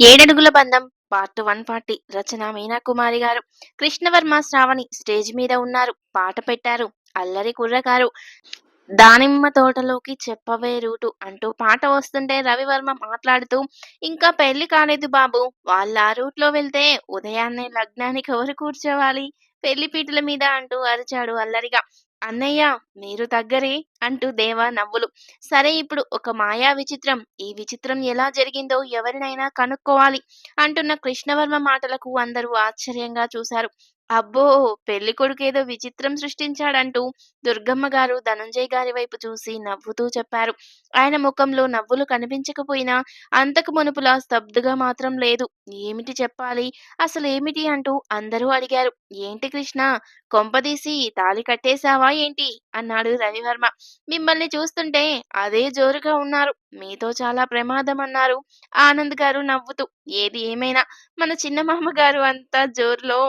ఏడడుగుల బంధం part one party రచన మీనాకుమారి గారు. కృష్ణవర్మ శ్రావణి స్టేజ్ మీద ఉన్నారు. పాట పెట్టారు. అల్లరి కుర్రగారు. దానిమ్మ తోటలోకి చెప్పవే రూటు అంటూ పాట వస్తుంటే రవివర్మ మాట్లాడుతూ ఇంకా పెళ్ళి కాలేదు బాబు. వాళ్ళ ఆ రూట్లో వెళ్తే ఉదయాన్నే లగ్నానికి ఎవరు కూర్చోవాలి? పెళ్ళి పీటల మీద అంటూ అరిచాడు అల్లరిగా. అన్నయ్య మీరు దగ్గరే అంటూ దేవా నవ్వులు. సరే ఇప్పుడు ఒక మాయా విచిత్రం ఈ విచిత్రం ఎలా జరిగిందో ఎవరినైనా కనుక్కోవాలి అంటున్న కృష్ణవర్మ మాటలకు అందరూ ఆశ్చర్యంగా చూశారు. అబ్బో! పెళ్ళి కొడుకేదో విచిత్రం సృష్టించాడంటూ దుర్గమ్మ గారు ధనంజయ్ గారి వైపు చూసి నవ్వుతూ చెప్పారు. ఆయన ముఖంలో నవ్వులు కనిపించకపోయినా అంతకు మునుపులా స్తబ్దుగా మాత్రం లేదు. ఏమిటి చెప్పాలి? అసలు ఏమిటి అంటూ అందరూ అడిగారు. ఏంటి కృష్ణ? కొంపదీసి తాళి కట్టేశావా ఏంటి? అన్నాడు రవివర్మ. మిమ్మల్ని చూస్తుంటే అదే జోరుగా ఉన్నారు. మీతో చాలా ప్రమాదం అన్నారు. ఆనంద్ గారు నవ్వుతూ. ఏది ఏమైనా మన చిన్న మామగారు అంత జోరులో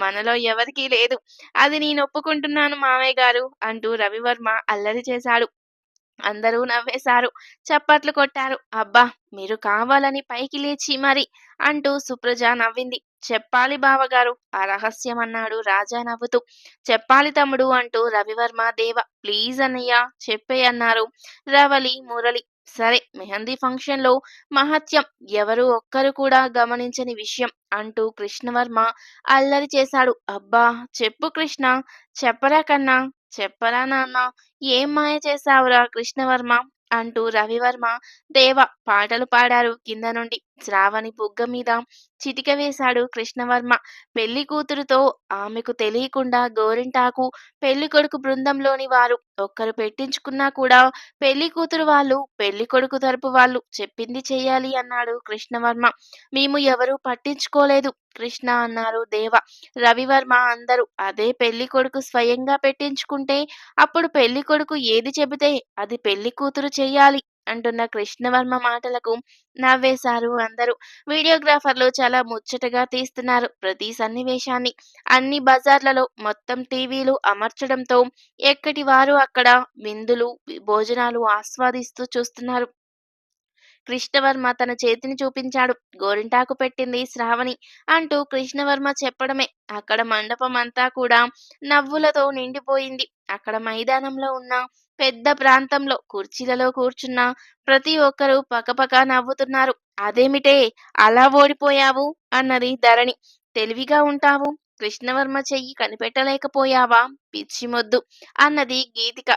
మనలో ఎవరికీ లేదు. అది నేను ఒప్పుకుంటున్నాను మామయ్య గారు అంటూ రవివర్మ అల్లరి చేశాడు. అందరూ నవ్వేశారు. చప్పట్లు కొట్టారు. అబ్బా మీరు కావాలని పైకి లేచి మరి అంటూ సుప్రజ నవ్వింది. చెప్పాలి బావగారు ఆ రహస్యం అన్నాడు రాజా నవ్వుతూ. చెప్పాలి తమ్ముడు అంటూ రవివర్మ దేవ ప్లీజ్ అన్నయ్య చెప్పే అన్నారు రవలి మురళి. సరే మెహందీ ఫంక్షన్లో మహత్యం. ఎవరు ఒక్కరు కూడా గమనించని విషయం అంటూ కృష్ణవర్మ అల్లరి చేశాడు. అబ్బా! చెప్పు కృష్ణ చెప్పరా కన్నా? చెప్పరా నాన్న? ఏం మాయ చేశావురా కృష్ణవర్మ? అంటూ రవివర్మ దేవ పాటలు పాడారు కింద నుండి. శ్రావణి బుగ్గ మీద చిటిక వేశాడు కృష్ణవర్మ. పెళ్ళి కూతురుతో ఆమెకు తెలియకుండా గోరింటాకు పెళ్ళి కొడుకు బృందంలోని వారు ఒక్కరు పెట్టించుకున్నా కూడా పెళ్ళి కూతురు వాళ్ళు పెళ్ళి కొడుకు తరపు వాళ్ళు చెప్పింది చెయ్యాలి అన్నాడు కృష్ణవర్మ. మేము ఎవరూ పట్టించుకోలేదు కృష్ణ అన్నారు దేవ. రవివర్మ అందరూ అదే పెళ్ళి కొడుకు స్వయంగా పెట్టించుకుంటే అప్పుడు పెళ్ళి కొడుకు ఏది చెబితే అది పెళ్ళి కూతురు చెయ్యాలి అంటున్న కృష్ణవర్మ మాటలకు నవ్వేశారు అందరూ. వీడియోగ్రాఫర్లు చాలా ముచ్చటగా తీస్తున్నారు ప్రతి సన్నివేశాన్ని. అన్ని బజార్లలో మొత్తం టీవీలు అమర్చడంతో ఎక్కడి వారు అక్కడ విందులు భోజనాలు ఆస్వాదిస్తూ చూస్తున్నారు. కృష్ణవర్మ తన చేతిని చూపించాడు. గోరింటాకు పెట్టింది శ్రావణి అంటూ కృష్ణవర్మ చెప్పడమే. అక్కడ మండపం అంతా కూడా నవ్వులతో నిండిపోయింది. అక్కడ మైదానంలో ఉన్న పెద్ద ప్రాంతంలో కుర్చీలలో కూర్చున్న ప్రతి ఒక్కరూ పకపక నవ్వుతున్నారు. అదేమిటే? అలా ఓడిపోయావు? అన్నది ధరణి. తెలివిగా ఉంటావు. కృష్ణవర్మ చెయ్యి కనిపెట్టలేకపోయావా? పిచ్చి మొద్దు అన్నది గీతిక.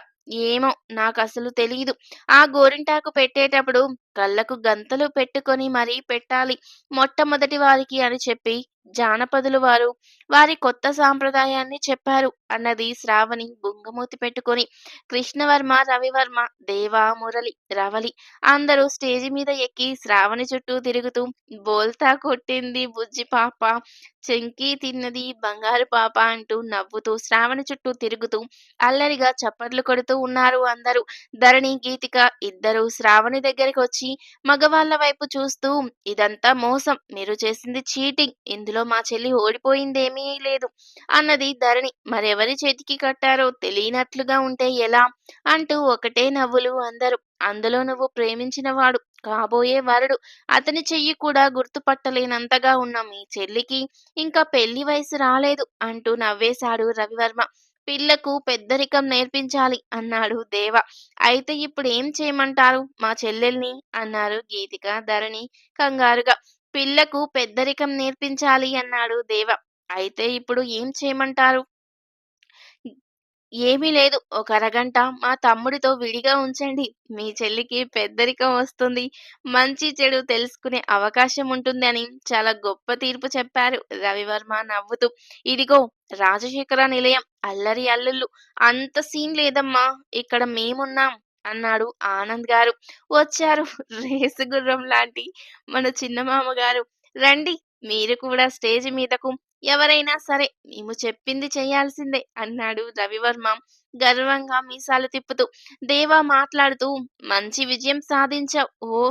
ఏమో నాకు అసలు తెలియదు ఆ గోరింటాకు పెట్టేటప్పుడు కళ్ళకు గంతలు పెట్టుకొని మరీ పెట్టాలి మొట్టమొదటి వారికి అని చెప్పి జానపదులు వారు వారి కొత్త సాంప్రదాయాన్ని చెప్పారు అన్నది శ్రావణి బుంగమూతి పెట్టుకొని కృష్ణవర్మ రవివర్మ దేవా మురళి రవలి అందరూ స్టేజి మీద ఎక్కి శ్రావణి చుట్టూ తిరుగుతూ బోల్తా కొట్టింది బుజ్జి పాప చెంకి తిన్నది బంగారు పాప అంటూ నవ్వుతూ శ్రావణి చుట్టూ తిరుగుతూ అల్లరిగా చప్పట్లు కొడుతూ ఉన్నారు అందరూ. ధరణి గీతిక ఇద్దరు శ్రావణి దగ్గరికి వచ్చి మగవాళ్ళ వైపు చూస్తూ ఇదంతా మోసం. మీరు చేసింది చీటింగ్. ఇందులో మా చెల్లి ఓడిపోయిందేమీ లేదు అన్నది ధరణి మరెవరి చేతికి కట్టారో తెలియనట్లుగా ఉంటే ఎలా అంటూ ఒకటే నవ్వులు అందరు. అందులో నువ్వు ప్రేమించిన వాడు కాబోయే వరుడు. అతని చెయ్యి కూడా గుర్తుపట్టలేనంతగా ఉన్న మీ చెల్లికి ఇంకా పెళ్ళి వయసు రాలేదు అంటూ నవ్వేశాడు రవివర్మ. పిల్లకు పెద్దరికం నేర్పించాలి అన్నాడు దేవ. అయితే ఇప్పుడు ఏం చేయమంటారు? మా చెల్లెల్ని? అన్నారు గీతిక ధరణి కంగారుగా. పిల్లకు పెద్దరికం నేర్పించాలి అన్నాడు దేవ. అయితే ఇప్పుడు ఏం చేయమంటారు? ఏమీ లేదు. ఒక అరగంట మా తమ్ముడితో విడిగా ఉంచండి. మీ చెల్లికి పెద్దరికం వస్తుంది. మంచి చెడు తెలుసుకునే అవకాశం ఉంటుంది అని చాలా గొప్ప తీర్పు చెప్పారు రవివర్మ నవ్వుతూ. ఇదిగో రాజశేఖర నిలయం అల్లరి అల్లుళ్ళు. అంత సీన్ లేదమ్మా. ఇక్కడ మేమున్నాం అన్నాడు ఆనంద్ గారు. వచ్చారు రేసు గుర్రం లాంటి మన చిన్నమామ గారు. రండి మీరు కూడా స్టేజ్ మీదకు ఎవరైనా సరే మేము చెప్పింది చేయాల్సిందే అన్నాడు రవివర్మ గర్వంగా మీసాలు తిప్పుతూ. దేవా మాట్లాడుతూ మంచి విజయం సాధించావు. ఓ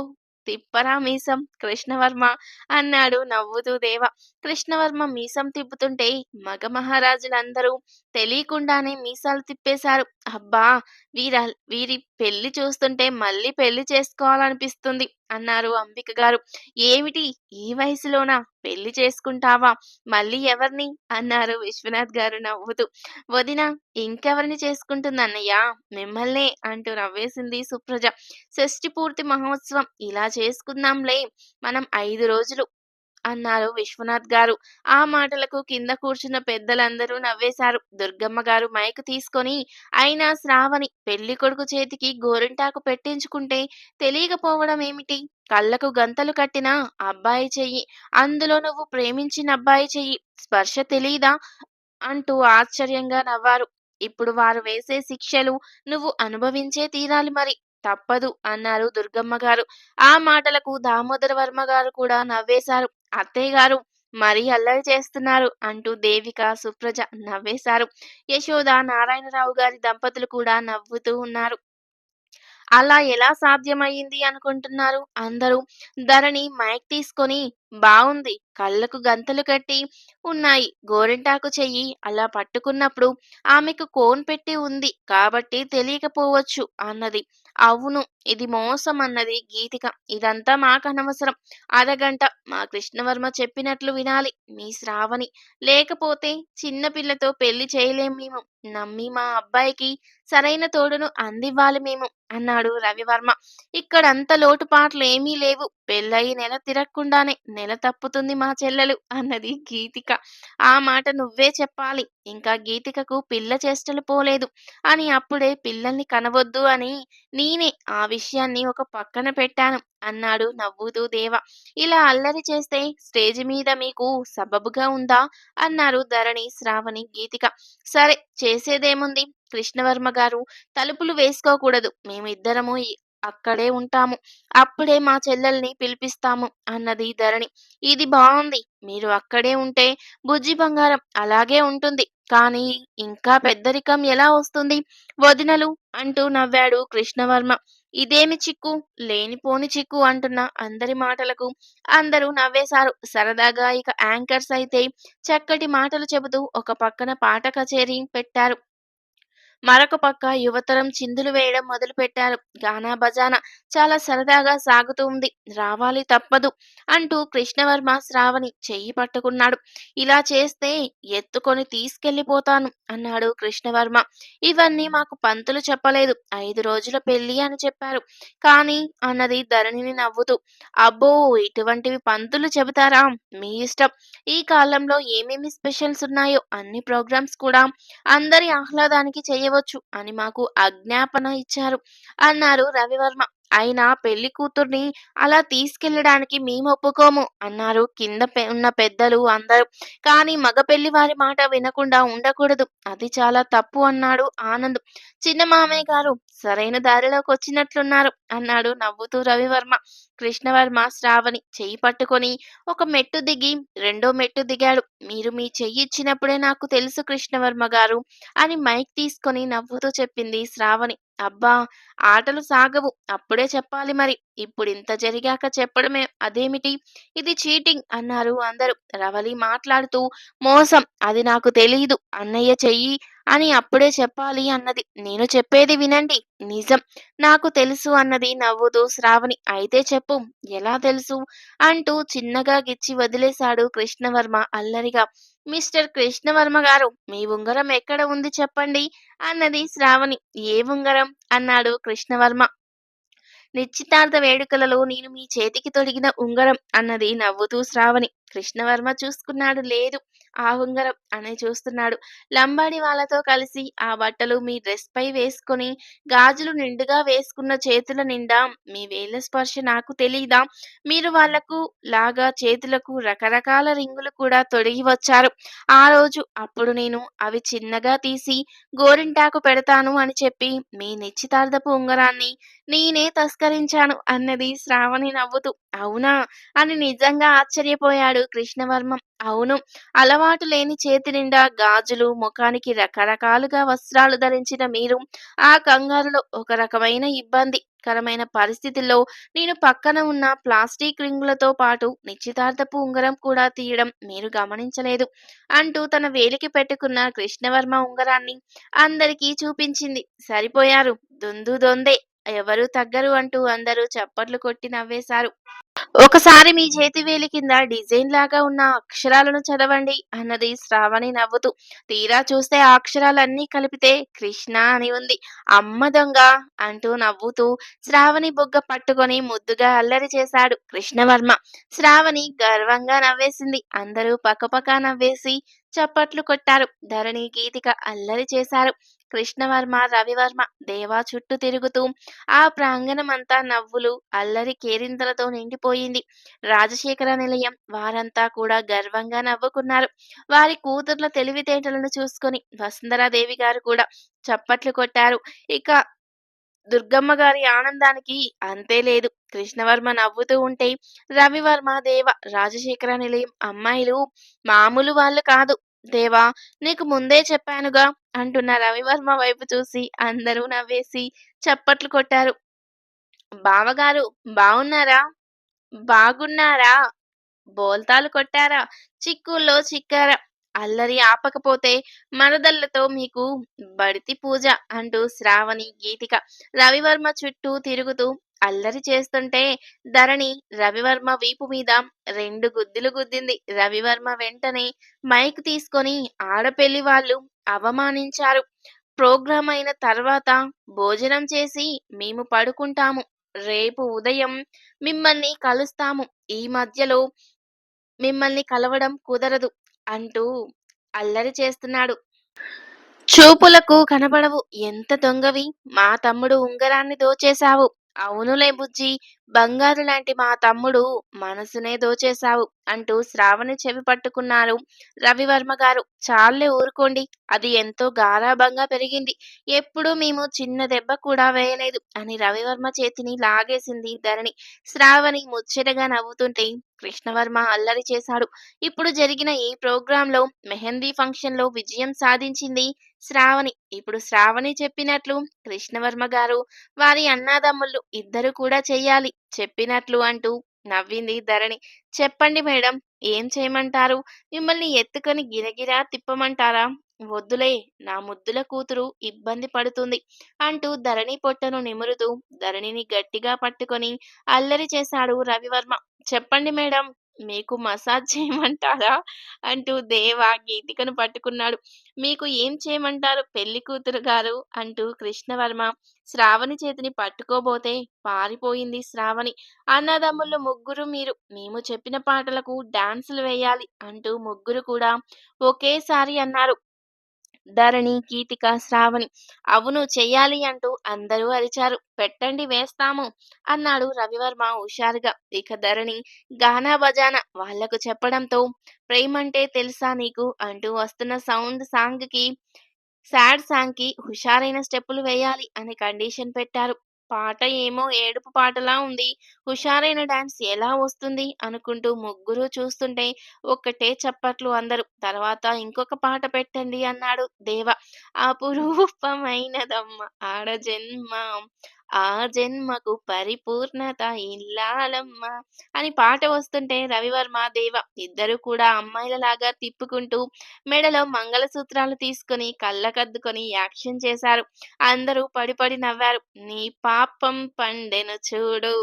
తిప్పరా మీసం కృష్ణవర్మ అన్నాడు నవ్వుతూ దేవ. కృష్ణవర్మ మీసం తిప్పుతుంటే మగ మహారాజులందరూ తెలియకుండానే మీసాలు తిప్పేశారు. అబ్బా! వీర వీరి పెళ్ళి చూస్తుంటే మళ్ళీ పెళ్ళి చేసుకోవాలనిపిస్తుంది అన్నారు అంబిక గారు. ఏమిటి ఈ వయసులోనా పెళ్ళి చేసుకుంటావా? మళ్ళీ ఎవరిని అన్నారు విశ్వనాథ్ గారు నవ్వుతూ. వదినా ఇంకెవరిని చేసుకుంటుందన్నయ్య? మిమ్మల్నే అంటూ నవ్వేసింది సుప్రజ. షష్ఠి పూర్తి మహోత్సవం ఇలా చేసుకుందాంలే మనం ఐదు రోజులు అన్నారు విశ్వనాథ్ గారు. ఆ మాటలకు కింద కూర్చున్న పెద్దలందరూ నవ్వేశారు. దుర్గమ్మ గారు మైకు తీసుకొని అయినా శ్రావణి పెళ్ళి కొడుకు చేతికి గోరింటాకు పెట్టించుకుంటే తెలియకపోవడం ఏమిటి? కళ్ళకు గంతలు కట్టిన అబ్బాయి చెయ్యి, అందులో నువ్వు ప్రేమించిన అబ్బాయి చెయ్యి స్పర్శ తెలీదా? అంటూ ఆశ్చర్యంగా నవ్వారు. ఇప్పుడు వారు వేసే శిక్షలు నువ్వు అనుభవించే తీరాలి మరి. తప్పదు అన్నారు దుర్గమ్మ గారు. ఆ మాటలకు దామోదర వర్మ గారు కూడా నవ్వేశారు. అత్తయ్య గారు మరీ అల్లరి చేస్తున్నారు అంటూ దేవిక, సుప్రజ నవ్వేశారు. యశోద, నారాయణరావు గారి దంపతులు కూడా నవ్వుతూ ఉన్నారు. అలా ఎలా సాధ్యమయ్యింది అనుకుంటున్నారు అందరూ? ధరణి మైక్ తీసుకొని బాగుంది కళ్ళకు గంతలు కట్టి ఉన్నాయి. గోరింటాకు చెయ్యి అలా పట్టుకున్నప్పుడు ఆమెకు కోన్ పెట్టి ఉంది కాబట్టి తెలియకపోవచ్చు అన్నది. అవును ఇది మోసం అన్నది గీతిక. ఇదంతా మాకనవసరం. అరగంట మా కృష్ణవర్మ చెప్పినట్లు వినాలి మీ శ్రావణి. లేకపోతే చిన్న పిల్లతో పెళ్ళి చేయలేం మేము. నమ్మి మా అబ్బాయికి సరైన తోడును అందివ్వాలి మేము అన్నాడు రవివర్మ. ఇక్కడంత లోటుపాట్లు ఏమీ లేవు. పెళ్ళయి నెల తిరక్కుండానే నెల తప్పుతుంది మా చెల్లెలు అన్నది గీతిక. ఆ మాట నువ్వే చెప్పాలి. ఇంకా గీతికకు పిల్ల చేష్టలు పోలేదు అని అప్పుడే పిల్లల్ని కనవద్దు అని నేనే ఆ విషయాన్ని ఒక పక్కన పెట్టాను అన్నాడు నవ్వుతూ దేవ. ఇలా అల్లరి చేస్తే స్టేజి మీద మీకు సబబుగా ఉందా? అన్నారు ధరణి, శ్రావణి, గీతిక. సరే చేసేదేముంది కృష్ణవర్మ గారు తలుపులు వేసుకోకూడదు. మేమిద్దరము అక్కడే ఉంటాము. అప్పుడే మా చెల్లెల్ని పిలిపిస్తాము అన్నది ధరణి. ఇది బాగుంది మీరు అక్కడే ఉంటే బుజ్జి బంగారం అలాగే ఉంటుంది. కానీ ఇంకా పెద్దరికం ఎలా వస్తుంది? వదినలు అంటూ నవ్వాడు కృష్ణవర్మ. ఇదేమి చిక్కు? లేనిపోని చిక్కు అంటున్న అందరి మాటలకు అందరూ నవ్వేశారు. సరదాగా ఇక యాంకర్స్ అయితే చక్కటి మాటలు చెబుతూ ఒక పక్కన పాట కచేరీ పెట్టారు. మరొక పక్క యువతరం చిందులు వేయడం మొదలుపెట్టారు. గానా బజానా చాలా సరదాగా సాగుతూ ఉంది. రావాలి తప్పదు అంటూ కృష్ణవర్మ శ్రావణి చెయ్యి పట్టుకున్నాడు. ఇలా చేస్తే ఎత్తుకొని తీసుకెళ్ళిపోతాను అన్నాడు కృష్ణవర్మ. ఇవన్నీ మాకు పంతులు చెప్పలేదు. ఐదు రోజుల పెళ్ళి అని చెప్పారు. కానీ అన్నది ధరణిని నవ్వుతూ. అబ్బో ఇటువంటివి పంతులు చెబుతారా? మీ ఇష్టం. ఈ కాలంలో ఏమేమి స్పెషల్స్ ఉన్నాయో అన్ని ప్రోగ్రామ్స్ కూడా అందరి ఆహ్లాదానికి చేయవచ్చు అని మాకు ఆజ్ఞాపన ఇచ్చారు అన్నారు రవివర్మ. అయినా పెళ్ళి కూతుర్ని అలా తీసుకెళ్ళడానికి మేము ఒప్పుకోము అన్నారు కింద ఉన్న పెద్దలు అందరూ. కానీ మగ పెళ్ళి వారి మాట వినకుండా ఉండకూడదు. అది చాలా తప్పు అన్నాడు ఆనంద్. చిన్న మామయ్య గారు సరైన దారిలోకి వచ్చినట్లున్నారు అన్నాడు నవ్వుతూ రవివర్మ. కృష్ణవర్మ శ్రావణి చెయ్యి పట్టుకొని ఒక మెట్టు దిగి రెండో మెట్టు దిగాడు. మీరు మీ చెయ్యి ఇచ్చినప్పుడే నాకు తెలుసు కృష్ణవర్మ గారు అని మైక్ తీసుకొని నవ్వుతూ చెప్పింది శ్రావణి. అబ్బా ఆటలు సాగవు. అప్పుడే చెప్పాలి మరి. ఇప్పుడు ఇంత జరిగాక చెప్పడమే అదేమిటి? ఇది చీటింగ్ అన్నారు అందరూ. రవలి మాట్లాడుతూ మోసం అది నాకు తెలియదు అన్నయ్య చెయ్యి అని అప్పుడే చెప్పాలి అన్నది. నేను చెప్పేది వినండి. నిజం. నాకు తెలుసు అన్నది నవ్వుతూ శ్రావణి. అయితే చెప్పు. ఎలా తెలుసు? అంటూ చిన్నగా గిచ్చి వదిలేశాడు కృష్ణవర్మ అల్లరిగా. మిస్టర్ కృష్ణవర్మ గారు మీ ఉంగరం ఎక్కడ ఉంది చెప్పండి అన్నది శ్రావణి. ఏ ఉంగరం? అన్నాడు కృష్ణవర్మ. నిశ్చితార్థ వేడుకలలో నేను మీ చేతికి తొడిగిన ఉంగరం అన్నది నవ్వుతూ శ్రావణి. కృష్ణవర్మ చూసుకున్నాడు. లేదు ఆ ఉంగరం అని చూస్తున్నాడు. లంబాడి వాళ్ళతో కలిసి ఆ బట్టలు మీ డ్రెస్ పై వేసుకొని గాజులు నిండుగా వేసుకున్న చేతుల నిండా మీ వేల స్పర్శ నాకు తెలియదా మీరు వాళ్ళకు లాగా చేతులకు రకరకాల రింగులు కూడా తొడిగి వచ్చారు. ఆ రోజు అప్పుడు నేను అవి చిన్నగా తీసి గోరింటాకు పెడతాను అని చెప్పి మీ నిశ్చితార్థపు ఉంగరాన్ని నేనే తస్కరించాను అన్నది శ్రావణి నవ్వుతూ. అవునా? అని నిజంగా ఆశ్చర్యపోయాడు కృష్ణవర్మ. అవును. అలవాటు లేని చేతి నిండా గాజులు, ముఖానికి రకరకాలుగా వస్త్రాలు ధరించిన మీరు ఆ కంగారులో ఒక రకమైన ఇబ్బంది కరమైన పరిస్థితుల్లో నేను పక్కన ఉన్న ప్లాస్టిక్ రింగులతో పాటు నిశ్చితార్థపు ఉంగరం కూడా తీయడం మీరు గమనించలేదు అంటూ తన వేలికి పెట్టుకున్న కృష్ణవర్మ ఉంగరాన్ని అందరికీ చూపించింది సరిపోయారు దొందు దొందే ఎవరు తగ్గరు అంటూ అందరూ చప్పట్లు కొట్టి నవ్వేశారు ఒకసారి మీ చేతి వేలి కింద డిజైన్ లాగా ఉన్న అక్షరాలను చదవండి. అన్నది శ్రావణి నవ్వుతూ. తీరా చూస్తే ఆ అక్షరాలన్నీ కలిపితే కృష్ణ అని ఉంది. అమ్మ దొంగ అంటూ నవ్వుతూ శ్రావణి బొగ్గ పట్టుకొని ముద్దుగా అల్లరి చేశాడు కృష్ణవర్మ. శ్రావణి గర్వంగా నవ్వేసింది. అందరూ పక్కపక్క నవ్వేసి చప్పట్లు కొట్టారు. ధరణి గీతిక అల్లరి చేశారు. కృష్ణవర్మ రవివర్మ దేవా చుట్టూ తిరుగుతూ ఆ ప్రాంగణమంతా నవ్వులు అల్లరి కేరింతలతో నిండిపోయింది. రాజశేఖర నిలయం వారంతా కూడా గర్వంగా నవ్వుకున్నారు. వారి కూతుర్ల తెలివితేటలను చూసుకొని వసుంధరాదేవి గారు కూడా చప్పట్లు కొట్టారు. ఇక దుర్గమ్మ గారి ఆనందానికి అంతే లేదు. కృష్ణవర్మ నవ్వుతూ ఉంటే రవివర్మ దేవ రాజశేఖర నిలయం అమ్మాయిలు మామూలు వాళ్ళు కాదు. దేవా నీకు ముందే చెప్పానుగా అంటున్న రవివర్మ వైపు చూసి అందరూ నవ్వేసి చప్పట్లు కొట్టారు. బావగారు బావున్నారా? బాగున్నారా? బోల్తాలు కొట్టారా? చిక్కుల్లో చిక్కారా? అల్లరి ఆపకపోతే మరదళ్ళతో మీకు బడితి పూజ అంటూ శ్రావణి గీతిక రవివర్మ చుట్టూ తిరుగుతూ అల్లరి చేస్తుంటే ధరణి రవివర్మ వీపు మీద రెండు గుద్దులు గుద్దింది. రవివర్మ వెంటనే మైక్ తీసుకొని ఆడపెళ్ళి వాళ్ళు అవమానించారు. ప్రోగ్రాం అయిన తర్వాత భోజనం చేసి మేము పడుకుంటాము. రేపు ఉదయం మిమ్మల్ని కలుస్తాము. ఈ మధ్యలో మిమ్మల్ని కలవడం కుదరదు అంటూ అల్లరి చేస్తున్నాడు. చూపులకు కనబడవు. ఎంత దొంగవి. మా తమ్ముడు ఉంగరాన్ని దోచేశావు. అవునులే బుజ్జి. బంగారు లాంటి మా తమ్ముడు మనసునే దోచేశావు అంటూ శ్రావణి చెవి పట్టుకున్నారు. రవివర్మ గారు చాలే ఊరుకోండి. అది ఎంతో గారాభంగా పెరిగింది. ఎప్పుడూ మేము చిన్న దెబ్బ కూడా వేయలేదు అని రవివర్మ చేతిని లాగేసింది ధరణి. శ్రావణి ముచ్చటగా నవ్వుతుంటే కృష్ణవర్మ అల్లరి చేశాడు. ఇప్పుడు జరిగిన ఈ ప్రోగ్రాంలో మెహందీ ఫంక్షన్లో విజయం సాధించింది శ్రావణి. ఇప్పుడు శ్రావణి చెప్పినట్లు కృష్ణవర్మ గారు వారి అన్నాదమ్ముళ్ళు ఇద్దరు కూడా చెయ్యాలి. చెప్పినట్లు అంటూ నవ్వింది ధరణి. చెప్పండి మేడం ఏం చేయమంటారు? మిమ్మల్ని ఎత్తుకొని గిరగిరా తిప్పమంటారా? వద్దులే నా ముద్దుల కూతురు ఇబ్బంది పడుతుంది అంటూ ధరణి పొట్టను నిమురుతూ ధరణిని గట్టిగా పట్టుకొని అల్లరి చేశాడు రవివర్మ. చెప్పండి మేడం మీకు మసాజ్ చేయమంటారా అంటూ దేవా గీతికను పట్టుకున్నాడు. మీకు ఏం చేయమంటారు పెళ్ళి కూతురు గారు అంటూ కృష్ణవర్మ శ్రావణి చేతిని పట్టుకోబోతే పారిపోయింది శ్రావణి. అన్నదమ్ముళ్ళు ముగ్గురు మీరు మేము చెప్పిన పాటలకు డాన్సులు వేయాలి అంటూ ముగ్గురు కూడా ఒకేసారి అన్నారు. ధరణి కీతిక శ్రావణి. అవును చెయ్యాలి అంటూ అందరూ అరిచారు. పెట్టండి వేస్తాము అన్నాడు రవివర్మ హుషారుగా. ఇక ధరణి గానా బజానా వాళ్ళకు చెప్పడంతో ప్రేమంటే తెలుసా నీకు? అంటూ వస్తున్న సౌండ్ సాంగ్కి సాడ్ సాంగ్కి హుషారైన స్టెప్పులు వేయాలి అని కండిషన్ పెట్టారు. పాట ఏమో ఏడుపు పాటలా ఉంది. హుషారైన డాన్స్ ఎలా వస్తుంది? అనుకుంటూ ముగ్గురు చూస్తుంటే ఒక్కటే చప్పట్లు అందరు. తర్వాత ఇంకొక పాట పెట్టండి అన్నాడు దేవ. అపురూపమైనదమ్మ ఆడ జన్మ. ఆ జన్మకు పరిపూర్ణత ఇల్లాలమ్మ అని పాట వస్తుంటే రవివర్మ దేవ ఇద్దరు కూడా అమ్మాయిలలాగా తిప్పుకుంటూ మెడలో మంగళసూత్రాలు తీసుకుని కళ్ళకద్దుకొని యాక్షన్ చేశారు. అందరూ పడిపడి నవ్వారు. నీ పాపం పండెను చూడు.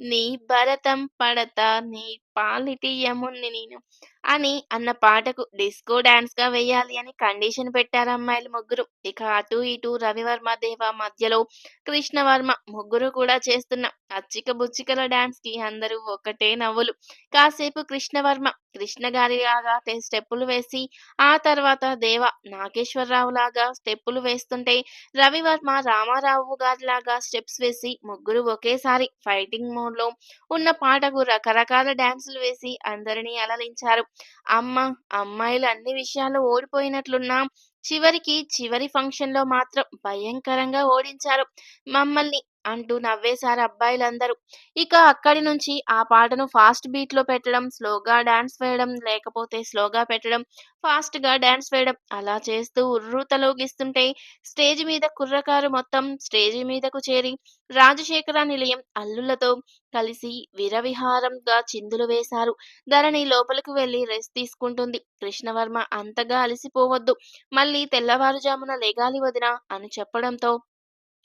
నీ భరతం పడతా నీ పాలిటి యముణ్ణి నేను అని అన్న పాటకు డిస్కో డాన్స్గా వేయాలి అని కండిషన్ పెట్టారు అమ్మాయిలు ముగ్గురు. ఇక అటు ఇటు రవివర్మ దేవ మధ్యలో కృష్ణవర్మ ముగ్గురు కూడా చేస్తున్న అచ్చిక బుచ్చికల డాన్స్కి అందరూ ఒకటే నవ్వులు. కాసేపు కృష్ణవర్మ కృష్ణ గారి లాగా స్టెప్పులు వేసి ఆ తర్వాత దేవ నాగేశ్వరరావు లాగా స్టెప్పులు వేస్తుంటే రవివర్మ రామారావు గారి లాగా స్టెప్స్ వేసి ముగ్గురు ఒకేసారి ఫైటింగ్ మోడ్లో ఉన్న పాటకు రకరకాల డాన్సులు వేసి అందరినీ అలరించారు. అమ్మ అమ్మాయిలు అన్ని విషయాల్లో ఓడిపోయినట్లున్నా చివరికి చివరి ఫంక్షన్లో మాత్రం భయంకరంగా ఓడించారు. మమ్మల్ని అంటూ నవ్వేశారు అబ్బాయిలందరూ. ఇక అక్కడి నుంచి ఆ పాటను ఫాస్ట్ బీట్‌లో పెట్టడం, స్లోగా డాన్స్ వేయడం, లేకపోతే స్లోగా పెట్టడం, ఫాస్ట్‌గా డాన్స్ వేయడం అలా చేస్తూ ఉర్రూతలోగిస్తుంటే స్టేజ్ మీద కుర్రకారు మొత్తం స్టేజి మీదకు చేరి రాజశేఖర నిలయం అల్లులతో కలిసి విరవిహారంగా చిందులు వేశారు. ధరణి లోపలికి వెళ్ళి రెస్ట్ తీసుకుంటుంది. కృష్ణవర్మ అంతగా అలసిపోవద్దు. మళ్ళీ తెల్లవారుజామున లేగాలి వదినా అని చెప్పడంతో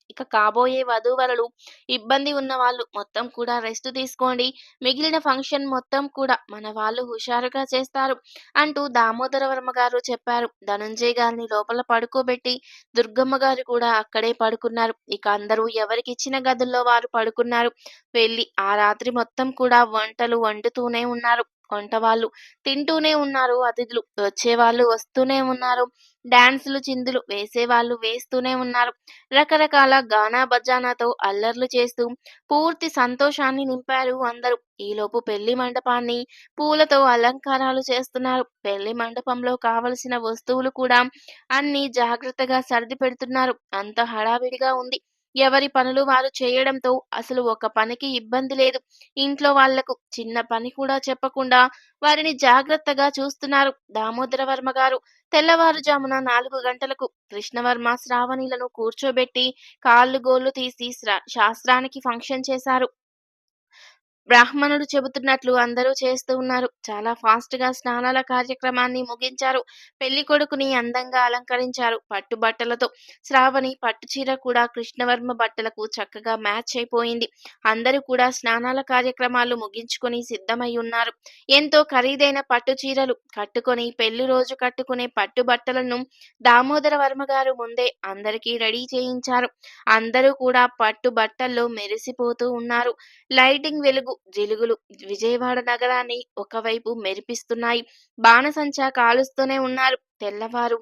ఇక కాబోయే వధూవరులు, ఇబ్బంది ఉన్న వాళ్ళు మొత్తం కూడా రెస్ట్ తీసుకోండి. మిగిలిన ఫంక్షన్ మొత్తం కూడా మన వాళ్ళు హుషారుగా చేస్తారు అంటూ దామోదరవర్మ గారు చెప్పారు. ధనంజయ్ గారిని లోపల పడుకోబెట్టి దుర్గమ్మ గారు కూడా అక్కడే పడుకున్నారు. ఇక అందరూ ఎవరికిచ్చిన గదుల్లో వారు పడుకున్నారు. వెళ్ళి ఆ రాత్రి మొత్తం కూడా వంటలు వండుతూనే ఉన్నారు. వంటవాళ్ళు తింటూనే ఉన్నారు అతిథులు. వచ్చేవాళ్ళు వస్తూనే ఉన్నారు. డాన్సులు, చిందులు వేసేవాళ్ళు వేస్తూనే ఉన్నారు. రకరకాల గానా బజానాతో అల్లర్లు చేస్తూ పూర్తి సంతోషాన్ని నింపారు అందరూ. ఈలోపు పెళ్ళి మండపాన్ని పూలతో అలంకారాలు చేస్తున్నారు. పెళ్ళి మండపంలో కావలసిన వస్తువులు కూడా అన్ని జాగ్రత్తగా సర్ది పెడుతున్నారు. అంత హడావిడిగా ఉంది. ఎవరి పనులు వారు చేయడంతో అసలు ఒక పనికి ఇబ్బంది లేదు. ఇంట్లో వాళ్ళకు చిన్న పని కూడా చెప్పకుండా వారిని జాగ్రత్తగా చూస్తున్నారు దామోదరవర్మ గారు. తెల్లవారుజామున నాలుగు గంటలకు కృష్ణవర్మ, శ్రావణిలను కూర్చోబెట్టి కాళ్ళు గోళ్ళు తీసి శ్రా శాస్త్రానికి ఫంక్షన్ చేశారు. బ్రాహ్మణుడు చెబుతున్నట్లు అందరూ చేస్తూ ఉన్నారు. చాలా ఫాస్ట్గా స్నానాల కార్యక్రమాన్ని ముగించారు. పెళ్ళి కొడుకుని అందంగా అలంకరించారు పట్టు బట్టలతో. శ్రావణి పట్టు చీర కూడా కృష్ణవర్మ బట్టలకు చక్కగా మ్యాచ్ అయిపోయింది. అందరూ కూడా స్నానాల కార్యక్రమాలు ముగించుకొని సిద్ధమై ఉన్నారు. ఎంతో ఖరీదైన పట్టు చీరలు కట్టుకొని పెళ్ళి రోజు కట్టుకునే పట్టు బట్టలను దామోదర వర్మ గారు ముందే అందరికీ రెడీ చేయించారు. అందరూ కూడా పట్టు బట్టల్లో మెరిసిపోతూ ఉన్నారు. లైటింగ్ వెలుగు జిలుగులు విజయవాడ నగరాన్ని ఒకవైపు మెరిపిస్తున్నాయి. బాణసంచా కాలుస్తూనే ఉన్నారు. తెల్లవారు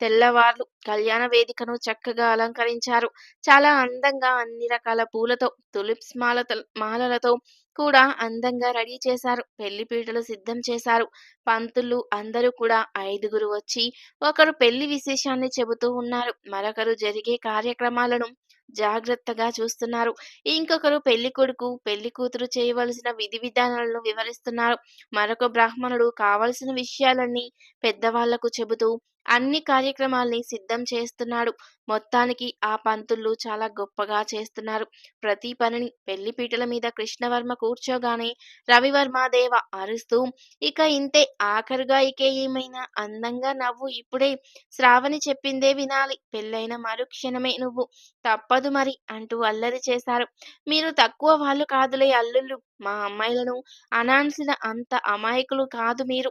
తెల్లవార్లు కళ్యాణ వేదికను చక్కగా అలంకరించారు. చాలా అందంగా అన్ని రకాల పూలతో, తులిప్స్ మాలత మాలలతో కూడా అందంగా రెడీ చేశారు. పెళ్ళి పీటలు సిద్ధం చేశారు. పంతులు అందరూ కూడా ఐదుగురు వచ్చి ఒకరు పెళ్ళి విశేషాన్ని చెబుతూ ఉన్నారు. మరొకరు జరిగే కార్యక్రమాలను జాగ్రత్తగా చూస్తున్నారు. ఇంకొకరు పెళ్ళి కొడుకు పెళ్ళి కూతురు చేయవలసిన విధి విధానాలను వివరిస్తున్నారు. మరొక బ్రాహ్మణుడు కావలసిన విషయాలన్నీ పెద్దవాళ్ళకు చెబుతూ అన్ని కార్యక్రమాల్ని సిద్ధం చేస్తున్నాడు. మొత్తానికి ఆ పంతులు చాలా గొప్పగా చేస్తున్నారు ప్రతి పనిని. పెళ్ళి పీటల మీద కృష్ణవర్మ కూర్చోగానే రవివర్మ దేవ అరుస్తూ ఇక ఇంతే ఆఖరుగా ఇకే ఏమైనా అందంగా నవ్వు ఇప్పుడే శ్రావణి చెప్పిందే వినాలి. పెళ్ళైన మరుక్షణమే నువ్వు తప్పదు మరి అంటూ అల్లరి చేశారు. మీరు తక్కువ వాళ్ళు కాదులే అల్లుళ్ళు మా అమ్మాయిలను అనాల్సిన అంత అమాయకులు కాదు మీరు.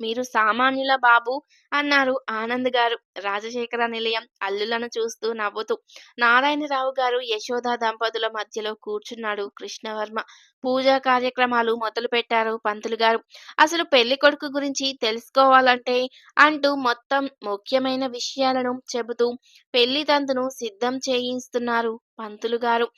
మీరు సామాన్యుల బాబు అన్నారు ఆనంద్ గారు. రాజశేఖర నిలయం అల్లులను చూస్తూ నవ్వుతూ. నారాయణరావు గారు, యశోద దంపతుల మధ్యలో కూర్చున్నాడు కృష్ణవర్మ. పూజా కార్యక్రమాలు మొదలు పెట్టారు పంతులు గారు అసలు పెళ్ళికొడుకు గురించి తెలుసుకోవాలంటే అంటూ మొత్తం ముఖ్యమైన విషయాలను చెబుతూ పెళ్ళి తంతును సిద్ధం చేయిస్తున్నారు పంతులు గారు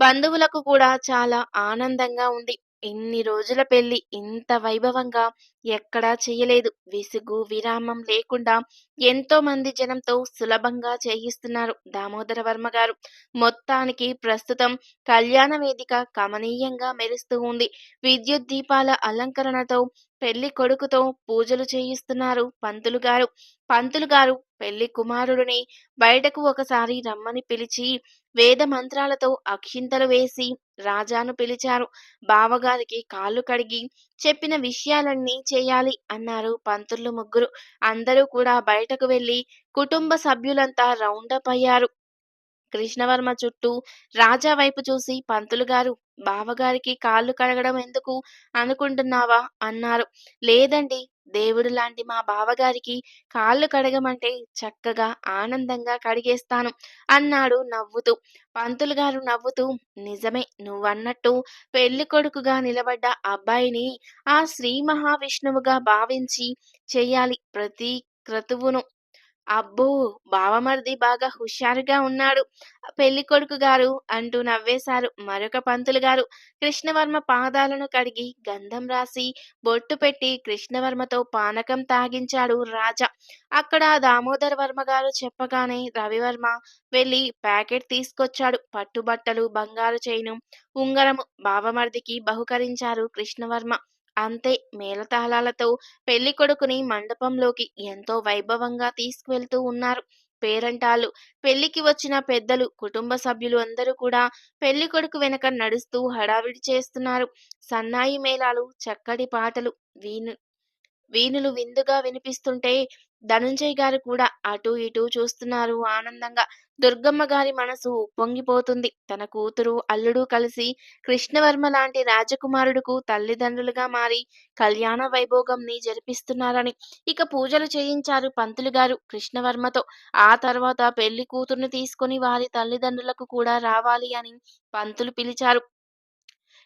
బంధువులకు కూడా చాలా ఆనందంగా ఉంది. ఇన్ని రోజుల పెళ్ళి ఇంత వైభవంగా ఎక్కడా చేయలేదు విసుగు, విరామం లేకుండా ఎంతో మంది జనంతో సులభంగా చేయిస్తున్నారు దామోదర వర్మ గారు. మొత్తానికి ప్రస్తుతం కళ్యాణ వేదిక కమనీయంగా మెరుస్తూ ఉంది. విద్యుత్ దీపాల అలంకరణతో పెళ్ళి కొడుకుతో పూజలు చేయిస్తున్నారు పంతులు గారు పంతులు గారు పెళ్ళి కుమారుడిని బయటకు ఒకసారి రమ్మని పిలిచి వేద మంత్రాలతో అక్షింతలు వేసి రాజాను పిలిచారు. బావగారికి కాళ్ళు కడిగి చెప్పిన విషయాలన్నీ చేయాలి అన్నారు పంతులు ముగ్గురు. అందరూ కూడా బయటకు వెళ్ళి కుటుంబ సభ్యులంతా రౌండప్ అయ్యారు. కృష్ణవర్మ చుట్టూ రాజా వైపు చూసి పంతులు గారు బావగారికి కాళ్ళు కడగడం ఎందుకు అనుకుంటున్నావా? అన్నారు. లేదండి దేవుడు లాంటి మా బావగారికి కాళ్ళు కడగమంటే చక్కగా ఆనందంగా కడిగేస్తాను అన్నాడు నవ్వుతూ. పంతులు గారు నవ్వుతూ నిజమే నువ్వన్నట్టు పెళ్ళికొడుకుగా నిలబడ్డ అబ్బాయిని ఆ శ్రీ మహావిష్ణువుగా భావించి చెయ్యాలి ప్రతి క్రతువును. అబ్బో! బావమరిది బాగా హుషారుగా ఉన్నాడు. పెళ్ళి కొడుకు గారు అంటూ నవ్వేశారు మరొక పంతులు గారు. కృష్ణవర్మ పాదాలను కడిగి, గంధం రాసి, బొట్టు పెట్టి కృష్ణవర్మతో పానకం తాగించాడు రాజా. అక్కడ దామోదర వర్మ గారు చెప్పగానే రవివర్మ వెళ్ళి ప్యాకెట్ తీసుకొచ్చాడు. పట్టుబట్టలు, బంగారు చైను, ఉంగరము బావమరిదికి బహుకరించారు కృష్ణవర్మ. అంతే మేళతాళాలతో పెళ్ళికొడుకుని మండపంలోకి ఎంతో వైభవంగా తీసుకువెళ్తూ ఉన్నారు పేరంటాలు పెళ్ళికి వచ్చిన పెద్దలు, కుటుంబ సభ్యులు అందరూ కూడా పెళ్ళి కొడుకు వెనక నడుస్తూ హడావిడి చేస్తున్నారు. సన్నాయి మేళాలు, చక్కటి పాటలు, వీణు వీణులు విందుగా వినిపిస్తుంటే ధనుంజయ్ గారు కూడా అటు ఇటు చూస్తున్నారు ఆనందంగా. దుర్గమ్మ గారి మనసు ఉప్పొంగిపోతుంది. తన కూతురు, అల్లుడు కలిసి కృష్ణవర్మ లాంటి రాజకుమారుడుకు తల్లిదండ్రులుగా మారి కళ్యాణ వైభోగంని జరిపిస్తున్నారని. ఇక పూజలు చేయించారు పంతులు గారు కృష్ణవర్మతో. ఆ తర్వాత పెళ్ళి కూతుర్ని తీసుకొని వారి తల్లిదండ్రులకు కూడా రావాలి అని పంతులు పిలిచారు.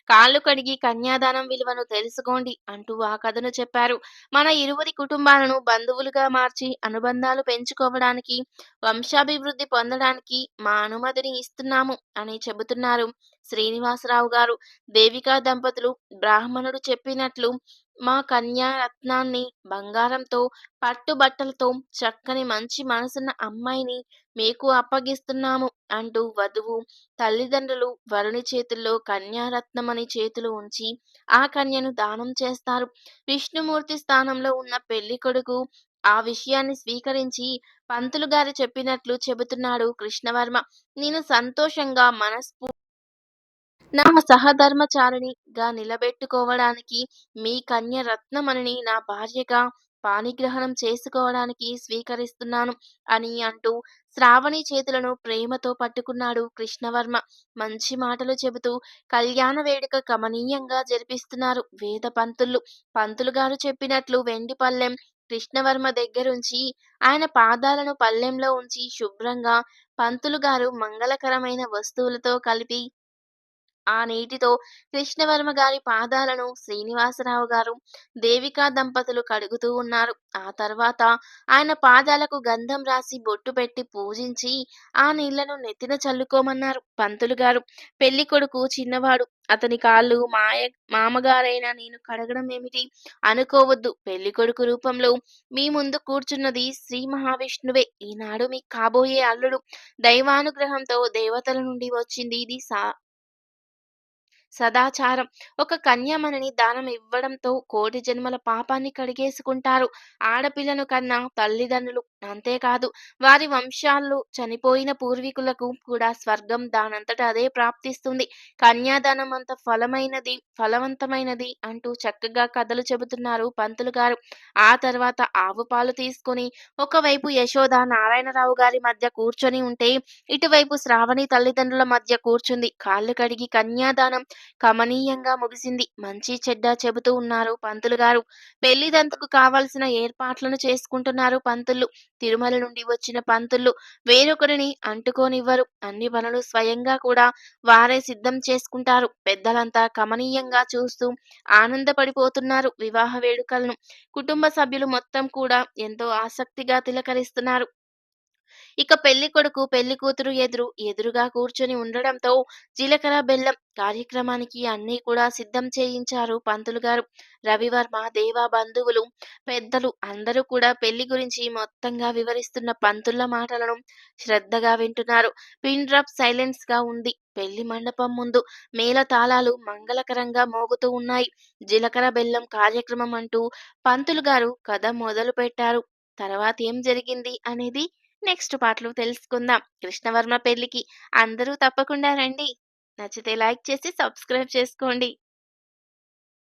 కాళ్ళు కడిగి కన్యాదానం విలువను తెలుసుకోండి అంటూ ఆ కథను చెప్పారు. మన ఇరువురి కుటుంబాలను బంధువులుగా మార్చి అనుబంధాలు పెంచుకోవడానికి, వంశాభివృద్ధి పొందడానికి మా అనుమతిని ఇస్తున్నాము అని చెబుతున్నారు శ్రీనివాసరావు గారు. దేవికా దంపతులు బ్రాహ్మణుడు చెప్పినట్లు మా కన్యారత్నాన్ని బంగారంతో బంగారంతో, పట్టుబట్టలతో చక్కని మంచి మనసున్న అమ్మాయిని మీకు అప్పగిస్తున్నాము అంటూ వధువు తల్లిదండ్రులు వరుని చేతుల్లో కన్యారత్నమని చేతులు ఉంచి ఆ కన్యను దానం చేస్తారు. విష్ణుమూర్తి స్థానంలో ఉన్న పెళ్ళికొడుకు ఆ విషయాన్ని స్వీకరించి పంతులు గారు చెప్పినట్లు చెబుతున్నాడు కృష్ణవర్మ. నేను సంతోషంగా మనస్ఫూ నా సహధర్మచారిణిగా నిలబెట్టుకోవడానికి మీ కన్య రత్నమణిని నా భార్యగా పాణిగ్రహణం చేసుకోవడానికి స్వీకరిస్తున్నాను అని అంటూ శ్రావణి చేతులను ప్రేమతో పట్టుకున్నాడు కృష్ణవర్మ. మంచి మాటలు చెబుతూ కళ్యాణ వేడుక కమనీయంగా జరిపిస్తున్నారు వేద పంతులు. పంతులు గారు చెప్పినట్లు వెండి పళ్ళెం కృష్ణవర్మ దగ్గరుంచి ఆయన పాదాలను పల్లెంలో ఉంచి శుభ్రంగా పంతులు గారు మంగళకరమైన వస్తువులతో కలిపి ఆ నీటితో కృష్ణవర్మ గారి పాదాలను శ్రీనివాసరావు గారు, దేవికా దంపతులు కడుగుతూ ఉన్నారు. ఆ తర్వాత ఆయన పాదాలకు గంధం రాసి బొట్టు పెట్టి పూజించి ఆ నీళ్ళను నెత్తిన చల్లుకోమన్నారు పంతులు గారు. పెళ్ళి కొడుకు చిన్నవాడు. అతని కాళ్ళు మాయ మామగారైనా నేను కడగడం ఏమిటి అనుకోవద్దు. పెళ్ళి కొడుకు రూపంలో మీ ముందు కూర్చున్నది శ్రీ మహావిష్ణువే. ఈనాడు మీ కాబోయే అల్లుడు. దైవానుగ్రహంతో దేవతల నుండి వచ్చింది ఇది సా సదాచారం. ఒక కన్యామణిని దానం ఇవ్వడంతో కోటి జన్మల పాపాన్ని కడిగేసుకుంటారు ఆడపిల్లను కన్నా తల్లిదండ్రులు. అంతేకాదు వారి వంశాల్లో చనిపోయిన పూర్వీకులకు కూడా స్వర్గం దానంతట అదే ప్రాప్తిస్తుంది. కన్యాదానం అంత ఫలమైనది ఫలవంతమైనది అంటూ చక్కగా కథలు చెబుతున్నారు పంతులు గారు. ఆ తర్వాత ఆవు పాలు తీసుకొని ఒకవైపు యశోద, నారాయణరావు గారి మధ్య కూర్చొని ఉంటే ఇటువైపు శ్రావణి తల్లిదండ్రుల మధ్య కూర్చుంది. కాళ్ళు కడిగి కన్యాదానం కమనీయంగా ముగిసింది. మంచి చెడ్డ చెబుతూ ఉన్నారు పంతులు గారు. పెళ్ళిదంతకు కావాల్సిన ఏర్పాట్లను చేసుకుంటున్నారు పంతులు. తిరుమల నుండి వచ్చిన పంతులు వేరొకరిని అంటుకోనివ్వరు. అన్ని పనులు స్వయంగా కూడా వారే సిద్ధం చేసుకుంటారు. పెద్దలంతా కమనీయంగా చూస్తూ ఆనందపడిపోతున్నారు వివాహ వేడుకలను. కుటుంబ సభ్యులు మొత్తం కూడా ఎంతో ఆసక్తిగా తిలకరిస్తున్నారు. ఇక పెళ్ళి కొడుకు పెళ్ళి కూతురు ఎదురు ఎదురుగా కూర్చొని ఉండడంతో జీలకర్ర బెల్లం కార్యక్రమానికి అన్నీ కూడా సిద్ధం చేయించారు పంతులు గారు. రవివర్మ, దేవా బంధువులు, పెద్దలు అందరూ కూడా పెళ్ళి గురించి మొత్తంగా వివరిస్తున్న పంతుల మాటలను శ్రద్ధగా వింటున్నారు. పిన్ డ్రాప్ సైలెన్స్గా ఉంది. పెళ్ళి మండపం ముందు మేళతాళాలు మంగళకరంగా మోగుతూ ఉన్నాయి. జీలకర్ర బెల్లం కార్యక్రమం అంటూ పంతులు గారు కథ మొదలు పెట్టారు. తర్వాత ఏం జరిగింది అనేది నెక్స్ట్ పాటలు తెలుసుకుందాం. కృష్ణవర్మ పెళ్ళికి అందరూ తప్పకుండా రండి. నచ్చితే లైక్ చేసి సబ్స్క్రైబ్ చేసుకోండి.